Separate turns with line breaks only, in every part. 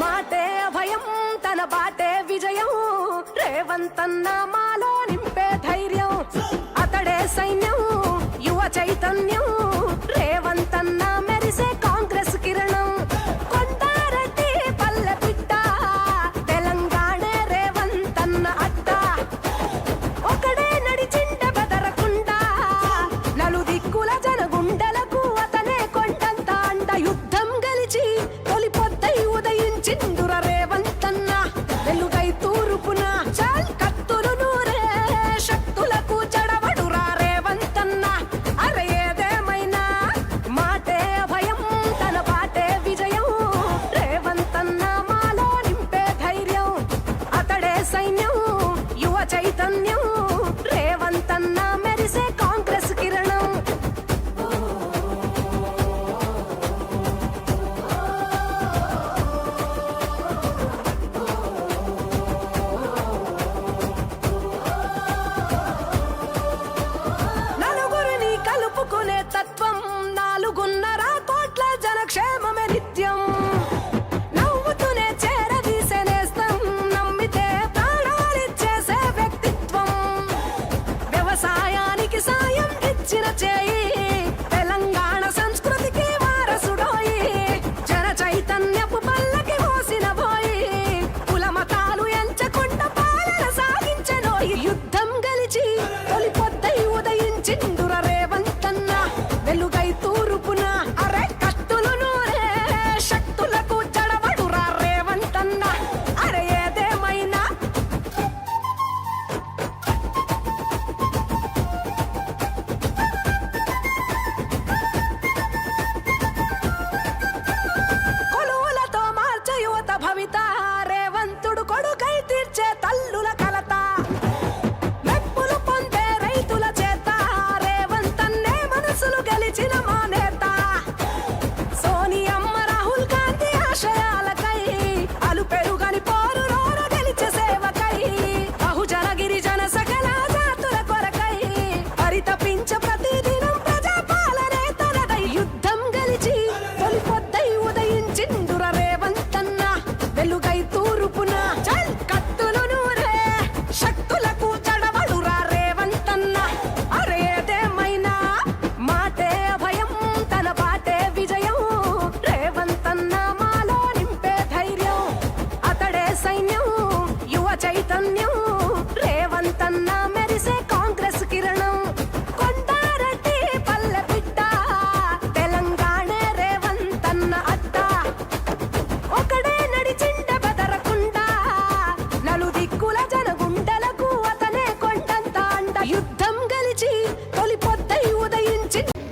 మాటే అభయం తన బాటే విజయం. రేవంతన్న మాలో నింపే ధైర్యం అతడే సైన్యం యువ చైతన్యం. రేవంతన్న మెరిసే కాంగ్రెస్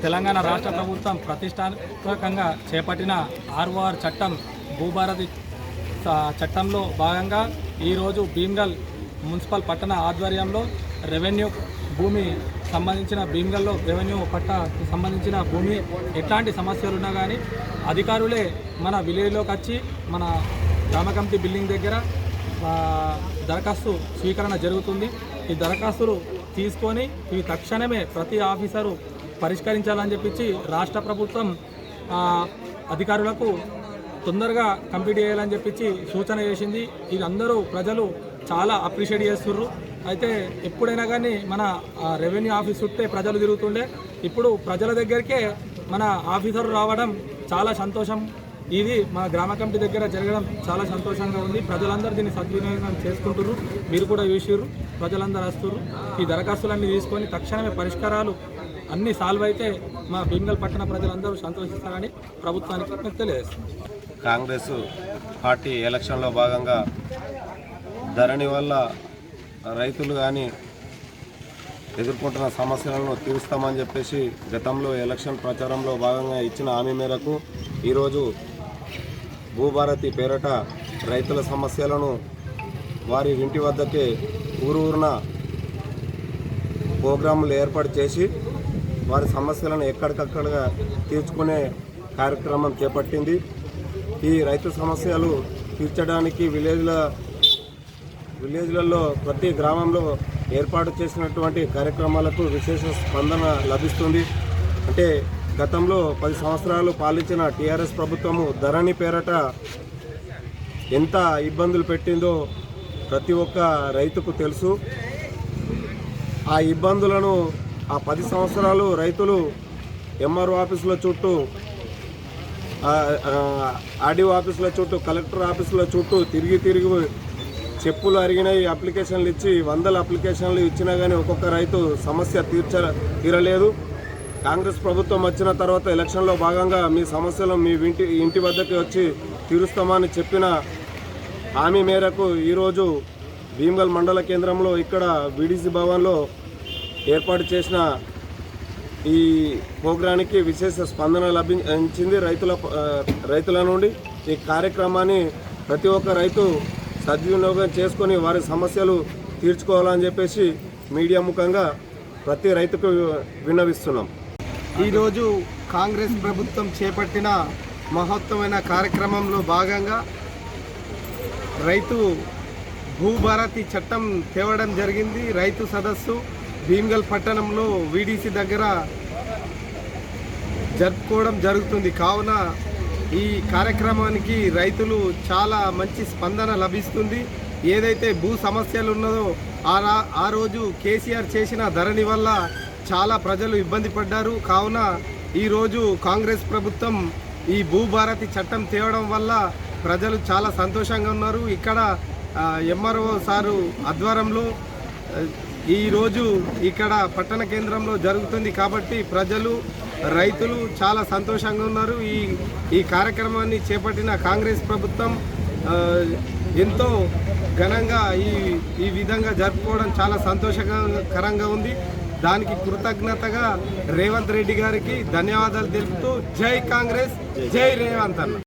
తెలంగాణ
రాష్ట్ర ప్రభుత్వం ప్రతిష్టాత్మకంగా చేపట్టిన ఆర్ఓఆర్ చట్టం భూభారతి చట్టంలో భాగంగా ఈరోజు భీమ్గల్ మున్సిపల్ పట్టణ ఆధ్వర్యంలో రెవెన్యూ భూమి సంబంధించిన భీమ్గల్లో రెవెన్యూ పట్ట సంబంధించిన భూమి ఎట్లాంటి సమస్యలు ఉన్నా కానీ అధికారులే మన విలేజ్లోకి వచ్చి మన గ్రామ కమిటీ బిల్డింగ్ దగ్గర దరఖాస్తు స్వీకరణ జరుగుతుంది. ఈ దరఖాస్తులు తీసుకొని ఇవి తక్షణమే ప్రతి ఆఫీసరు పరిష్కరించాలని చెప్పించి రాష్ట్ర ప్రభుత్వం అధికారులకు తొందరగా కంప్లీట్ చేయాలని చెప్పించి సూచన చేసింది. ఇది అందరూ ప్రజలు చాలా అప్రిషియేట్ చేస్తుర్రు. అయితే ఎప్పుడైనా కానీ మన రెవెన్యూ ఆఫీస్ చుట్టే ప్రజలు తిరుగుతుండే. ఇప్పుడు ప్రజల దగ్గరికే మన ఆఫీసర్ రావడం చాలా సంతోషం. ఇది మా గ్రామ కమిటీ దగ్గర జరగడం చాలా సంతోషంగా ఉంది. ప్రజలందరూ దీన్ని సద్వినియోగం చేసుకుంటున్నారు. మీరు కూడా చూసిర్రు. ప్రజలందరూ వస్తున్నారు. ఈ దరఖాస్తులన్నీ తీసుకొని తక్షణమే పరిష్కారాలు అన్ని సాల్వ్ అయితే మా భీమగల్ పట్టణ ప్రజలందరూ సంతోషిస్తారని ప్రభుత్వానికి తెలియజేస్తుంది
కాంగ్రెస్ పార్టీ ఎలక్షన్లో భాగంగా ధరణి వల్ల రైతులు కానీ ఎదుర్కొంటున్న సమస్యలను తీరుస్తామని చెప్పేసి గతంలో ఎలక్షన్ ప్రచారంలో భాగంగా ఇచ్చిన హామీ మేరకు ఈరోజు భూభారతి పేరట రైతుల సమస్యలను వారి ఇంటి వద్దకే ఊరు ఊరున ప్రోగ్రాములు ఏర్పాటు చేసి వారి సమస్యలను ఎక్కడికక్కడ తీర్చుకునే కార్యక్రమం చేపట్టింది. ఈ రైతు సమస్యలు తీర్చడానికి విలేజ్ల విలేజ్లలో ప్రతి గ్రామంలో ఏర్పాటు చేసినటువంటి కార్యక్రమాలకు విశేష స్పందన లభిస్తుంది. అంటే గతంలో పది సంవత్సరాలు పాలించిన టీఆర్ఎస్ ప్రభుత్వము ధరణి పేరట ఎంత ఇబ్బందులు పెట్టిందో ప్రతి ఒక్క రైతుకు తెలుసు. ఆ ఇబ్బందులను ఆ పది సంవత్సరాలు రైతులు ఎంఆర్ఓ ఆఫీసుల చుట్టూ ఆర్డీఓ ఆఫీసుల చుట్టూ కలెక్టర్ ఆఫీసుల చుట్టూ తిరిగి తిరిగి చెప్పులు అరిగినాయి అప్లికేషన్లు ఇచ్చి వందల అప్లికేషన్లు ఇచ్చినా కానీ ఒక్కొక్క రైతు సమస్య తీర్చ తీరలేదు. కాంగ్రెస్ ప్రభుత్వం వచ్చిన తర్వాత ఎలక్షన్లో భాగంగా మీ సమస్యలు మీ ఇంటి ఇంటి వద్దకి వచ్చి తీరుస్తామని చెప్పిన హామీ మేరకు ఈరోజు భీమ్గల్ మండల కేంద్రంలో ఇక్కడ బీడీసీ భవన్లో ఏర్పాటు చేసిన ఈ ప్రోగ్రానికి విశేష స్పందన లభించింది రైతుల రైతుల నుండి. ఈ కార్యక్రమాన్ని ప్రతి ఒక్క రైతు సద్వినియోగం చేసుకొని వారి సమస్యలు తీర్చుకోవాలని చెప్పేసి మీడియా ముఖంగా ప్రతి రైతుకు విన్నవిస్తున్నాం.
ఈరోజు కాంగ్రెస్ ప్రభుత్వం చేపట్టిన మహత్తమైన కార్యక్రమంలో భాగంగా రైతు భూభారతి చట్టం తేవడం జరిగింది. రైతు సదస్సు భీమ్గల్ పట్టణంలో వీడీసీ దగ్గర జరుపుకోవడం జరుగుతుంది. కావున ఈ కార్యక్రమానికి రైతులు చాలా మంచి స్పందన లభిస్తుంది. ఏదైతే భూ సమస్యలు ఉన్నదో ఆ రా- ఆ రోజు కేసీఆర్ చేసిన ధరణి వల్ల చాలా ప్రజలు ఇబ్బంది పడ్డారు. కావున ఈరోజు కాంగ్రెస్ ప్రభుత్వం ఈ భూభారతి చట్టం తేవడం వల్ల ప్రజలు చాలా సంతోషంగా ఉన్నారు. ఇక్కడ ఎంఆర్ఓ సారు ఆధ్వర్యంలో ఈరోజు ఇక్కడ పట్టణ కేంద్రంలో జరుగుతుంది కాబట్టి ప్రజలు రైతులు చాలా సంతోషంగా ఉన్నారు. ఈ ఈ కార్యక్రమాన్ని చేపట్టిన కాంగ్రెస్ ప్రభుత్వం ఎంతో ఘనంగా ఈ ఈ విధంగా జరుపుకోవడం చాలా సంతోషకరంగా ఉంది. దానికి కృతజ్ఞతగా రేవంత్ రెడ్డి గారికి ధన్యవాదాలు తెలుపుతూ జై కాంగ్రెస్ జై రేవంత్ అన్న.